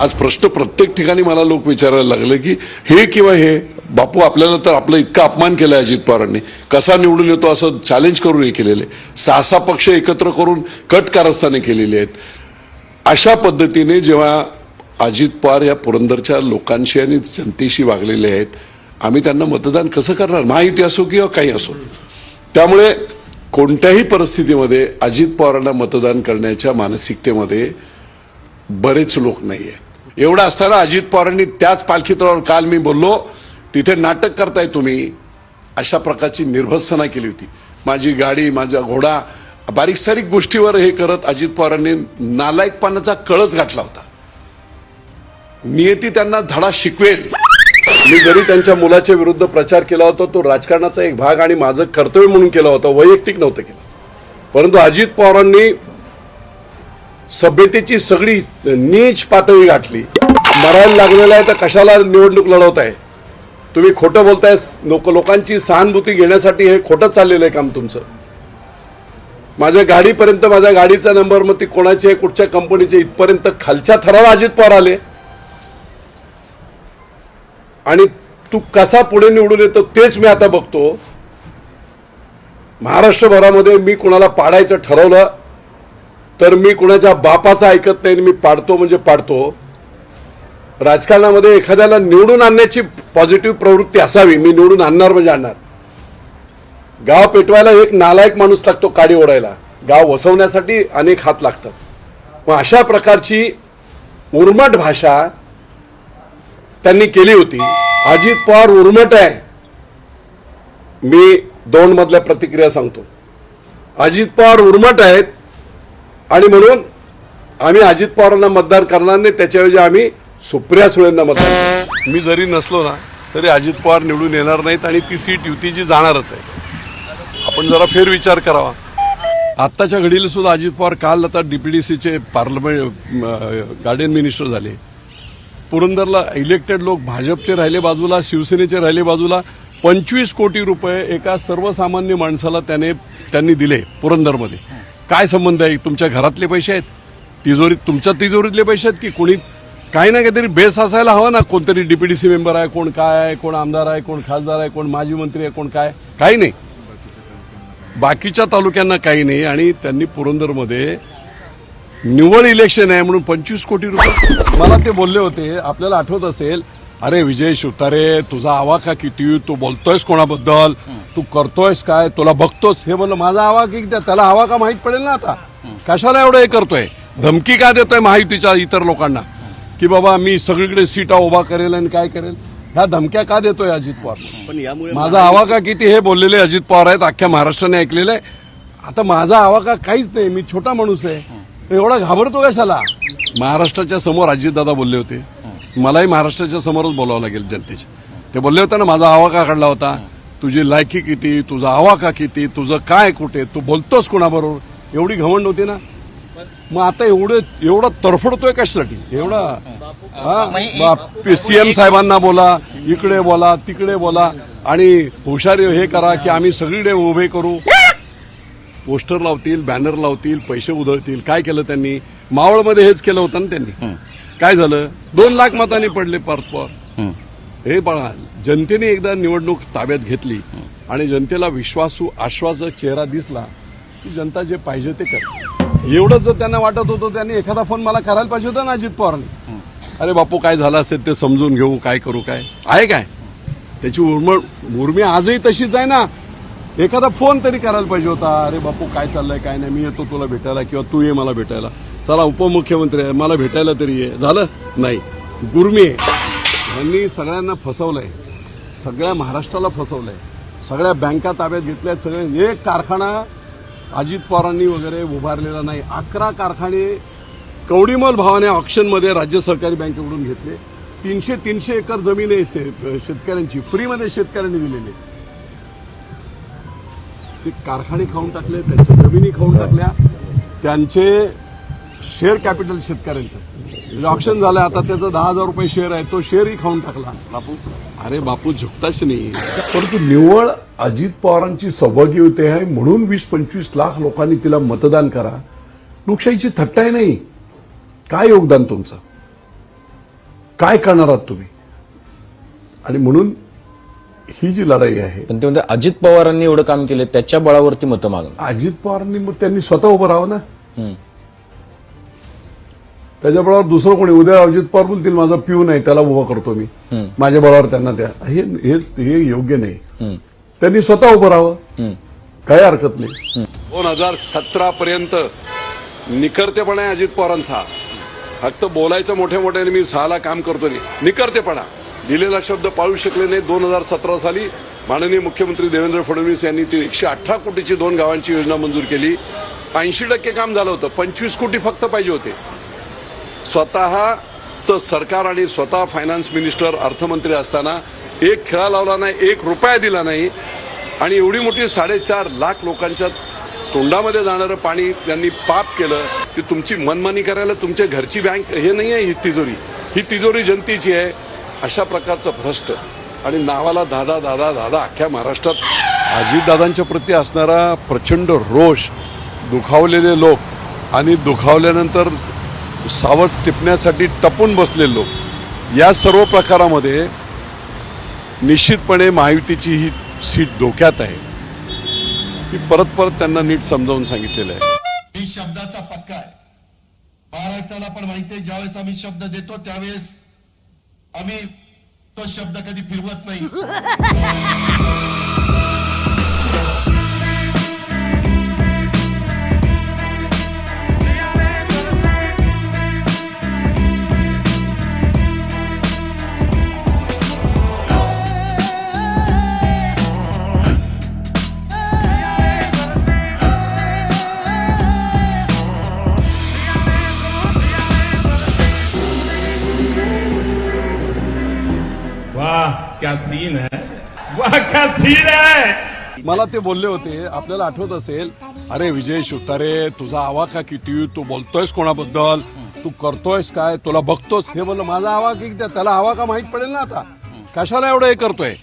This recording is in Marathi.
आज प्रश्न प्रत्येक ठिकाणी मला लोक विचारायला लागले की हे किंवा हे? बापू आपल्याला तर आपलं इतका अपमान केलाय अजित पवारांनी. कसा निवडून येतो असं चॅलेंज करून हे केलेले. सहा सहा पक्ष एकत्र करून कट कारस्थाने केलेली आहेत. अशा पद्धतीने जेव्हा अजित पवार या पुरंदरच्या लोकांशी आणि जनतेशी वागलेले आहेत आम्ही त्यांना मतदान कसं करणार? महायुती असो किंवा काही असो. त्यामुळे कोणत्याही परिस्थितीमध्ये अजित पवारांना मतदान करण्याच्या मानसिकतेमध्ये बरेच लोक नाही आहेत. एवढं असताना अजित पवारांनी त्याच पालखीतळावर काल मी बोललो तिथे नाटक करताय तुम्ही. अशा प्रकारची निर्भत्सना केली होती. माझी गाडी माझा घोडा बारीक सारीक गोष्टीवर हे करत अजित पवारांनी नालायकपणाचा कळच घातला होता. नियती त्यांना धडा शिकवेल. मी जरी त्यांच्या मुलाच्या विरुद्ध प्रचार केला होता तो राजकारणाचा एक भाग आणि माझं कर्तव्य म्हणून केला होता वैयक्तिक नव्हतं केलं. परंतु अजित पवारांनी सभ्यतेची सगळी नीच पातळी गाठली. मरायला लागलेला आहे तर कशाला निवडणूक लढवत आहे? तुम्ही खोटं बोलताय लोक लोकांची सहानुभूती घेण्यासाठी हे खोटं चाललेलं आहे काम तुमचं. माझ्या गाडीपर्यंत माझ्या गाडीचा नंबर मग ती कोणाची आहे कुठच्या कंपनीचे इथपर्यंत खालच्या थराला अजित पवार आले. आणि तू कसा पुढे निवडून येतो तेच मी आता बघतो. महाराष्ट्रभरामध्ये मी कुणाला पाडायचं ठरवलं तर मी कुणाच्या बापाचं ऐकत नाही आणि मी पाडतो म्हणजे पाडतो. राजकारणामध्ये एखाद्याला निवडून आणण्याची पॉझिटिव्ह प्रवृत्ती असावी मी निवडून आणणार म्हणजे आणणार. गाव पेटवायला एक नालायक माणूस लागतो काडी ओढायला. गाव वसवण्यासाठी अनेक हात लागतात. मग अशा प्रकारची उर्मट भाषा त्यांनी केली होती. अजित पवार उर्मट आहे. मी दोन मधल्या प्रतिक्रिया सांगतो. अजित पवार उर्मट आहेत आणि म्हणून आम्ही अजित पवारांना मतदान करणार नाही त्याच्याऐवजी आम्ही सुप्रिया सुळेंना मतदान मी जरी नसलो ना तरी अजित पवार निवडून येणार नाहीत आणि ती सीट युतीची जाणारच आहे. आपण जरा फेरविचार करावा. आत्ताच्या घडीला सुद्धा अजित पवार काल आता डीपीडीसीचे पार्लमेंट गार्डन मिनिस्टर झाले. पुरंदरला इलेक्टेड लोक भाजपचे राहिले बाजूला शिवसेनेचे राहिले बाजूला पंचवीस कोटी रुपये एका सर्वसामान्य माणसाला त्याने त्यांनी दिले पुरंदरमध्ये. काय संबंध आहे? तुमच्या घरातले पैसे आहेत? तिजोरीत तुमच्या तिजोरीतले पैसे आहेत की कोणी काही ना काहीतरी बेस असायला हवा ना? कोणतरी डीपीडीसी मेंबर आहे कोण काय आहे कोण आमदार आहे कोण खासदार आहे कोण माजी मंत्री आहे कोण काय काही नाही. बाकीच्या तालुक्यांना काही नाही आणि त्यांनी पुरंदरमध्ये निवड इलेक्शन आहे म्हणून पंचवीस कोटी रुपये मला ते बोलले होते. आपल्याला आठवत असेल अरे विजय शिवतारे तुझा आवाका किती? तू बोलतोयस कोणाबद्दल? तू करतोयस काय? तुला बघतोस? हे बोललं माझा आवा किती त्या- त्याला हवा का माहीत पडेल ना आता? कशाला एवढं हे करतोय? धमकी का देतोय महायुतीच्या इतर लोकांना? की बाबा मी सगळीकडे सीटा उभा करेल आणि काय करेल? ह्या धमक्या का देतोय अजित पवार? पण यामुळे माझा आवाका किती? हे बोललेले अजित पवार आहेत अख्ख्या महाराष्ट्राने ऐकलेलं आहे आता माझा आवाका काहीच नाही? मी छोटा माणूस आहे. एवढा घाबरतो कशाला? महाराष्ट्राच्या समोर अजितदादा बोलले होते. मलाही महाराष्ट्राच्या समोरच बोलावं लागेल जनतेच्या ते बोलले होते ना माझा आवाका काढला होता. तुझी लायकी किती तुझा आवाका किती तुझं काय कुठे तू बोलतोस कोणाबरोबर? एवढी घमंड होती ना. मग आता एवढं एवढा तरफडतोय कशासाठी? एवढा सीएम साहेबांना बोला इकडे बोला तिकडे बोला आणि हुशारी हे करा की आम्ही सगळीकडे उभे करू. पोस्टर लावतील बॅनर लावतील पैसे उधळतील. काय केलं त्यांनी? मावळमध्ये हेच केलं होतं ना त्यांनी. काय झालं? दोन लाख मतांनी पडले परस्पर हे बघा जनतेने एकदा निवडणूक ताब्यात घेतली आणि जनतेला विश्वासू आश्वासक चेहरा दिसला की जनता जे पाहिजे ते कर. एवढं जर त्यांना वाटत होतं त्यांनी एखादा फोन मला करायला पाहिजे होता ना अजित पवारने. अरे बापू काय झालं असेल ते समजून घेऊ काय करू काय? आहे काय? त्याची उर्मळ उर्मी आजही तशीच आहे ना? एखादा फोन तरी करायला पाहिजे होता. अरे बापू काय चाललंय काय नाही? मी येतो तुला भेटायला किंवा तू ये मला भेटायला. चला उपमुख्यमंत्री आहे मला भेटायला तरी आहे झालं? नाही. गुरमी आहे. यांनी सगळ्यांना फसवलंय. सगळ्या महाराष्ट्राला फसवलंय. सगळ्या बँका ताब्यात घेतल्यात सगळे. एक कारखाना अजित पवारांनी वगैरे उभारलेला नाही. अकरा कारखाने कवडीमोल भावाने ऑप्शनमध्ये राज्य सहकारी बँकेकडून घेतले. तीनशे तीनशे एकर जमीन आहे शेतकऱ्यांची. फ्रीमध्ये शेतकऱ्यांनी दिलेली आहे. ते कारखाने खाऊन टाकले त्यांच्या जमिनी खाऊन टाकल्या. त्यांचे शेअर कॅपिटल शेतकऱ्यांचं. ऑप्शन झालं आता त्याचं दहा हजार रुपये शेअर आहे तो शेअरही खाऊन टाकला. बापू. अरे बापू झुकताच नाही. परंतु निव्वळ अजित पवारांची सौभाग्य होते आहे म्हणून वीस पंचवीस लाख लोकांनी तिला मतदान करा. लोकशाहीची थट्टा आहे नाही. काय योगदान तुमचं? काय करणार आहात तुम्ही? आणि म्हणून ही जी लढाई आहे पण ते म्हणते अजित पवारांनी एवढं काम केलं त्याच्या बळावरती मतं मागणं. अजित पवारांनी मग त्यांनी स्वतः उभं राहावं ना. हम्म. त्याच्या बळावर दुसरं कोणी उद्या अजित पवार बोलतील माझा पिऊ नाही त्याला उभा करतो मी. माझ्या बळावर त्यांना द्या. हे हे हे योग्य नाही. त्यांनी स्वतः उभं राहावं. काही हरकत नाही. दोन हजार सतरा पर्यंत निकर्तेपणा आहे अजित पवारांचा. फक्त बोलायचं मोठ्या मोठ्याने मी सहाला काम करतो नाही. निकर्तेपणा. दिलेला शब्द पाळू शकले नाही दोन हजार सतरा साली. माननीय मुख्यमंत्री देवेंद्र फडणवीस यांनी ती एकशे अठरा कोटीची दोन गावांची योजना मंजूर केली. ऐंशी टक्के काम झालं होतं. पंचवीस कोटी फक्त पाहिजे होते. स्वतःचं सरकार आणि स्वतः फायनान्स मिनिस्टर अर्थमंत्री असताना एक खेळा लावला नाही एक रुपया दिला नाही. आणि एवढी मोठी साडेचार लाख लोकांच्या तोंडामध्ये जाणारं पाणी त्यांनी पाप केलं. ती तुमची मनमानी करायला तुमच्या घरची बँक हे नाही आहे ही तिजोरी. ही तिजोरी जनतेची आहे. अशा प्रकारचं भ्रष्ट. आणि नावाला दादा दादा दादा अख्ख्या महाराष्ट्रात. अजितदादांच्या प्रती असणारा प्रचंड रोष दुखावलेले लोक आणि दुखावल्यानंतर सावध टिपण्यासाठी टपून बसलेले. लोक या सर्व प्रकारामध्ये निश्चितपणे महायुतीची ही सीट धोक्यात आहे. ही परत परत त्यांना नीट समजावून सांगितलेलं आहे. ही शब्दाचा पक्का आहे. महाराष्ट्राला पण माहिती आहे ज्यावेळेस आम्ही शब्द देतो त्यावेळेस आम्ही तो शब्द कधी फिरवत नाही. क्या सीन है? वाह क्या सीन है? मला ते बोलले होते आपल्याला आठवत असेल अरे विजय शिवतारे तुझा आवाका किती? तू बोलतोयस कोणाबद्दल? तू करतोयस काय? तुला बघतोस हे बोललं माझा आवाज एकदा त्याला आवाका माहीत पडेल ना आता? कशाला एवढं हे करतोय?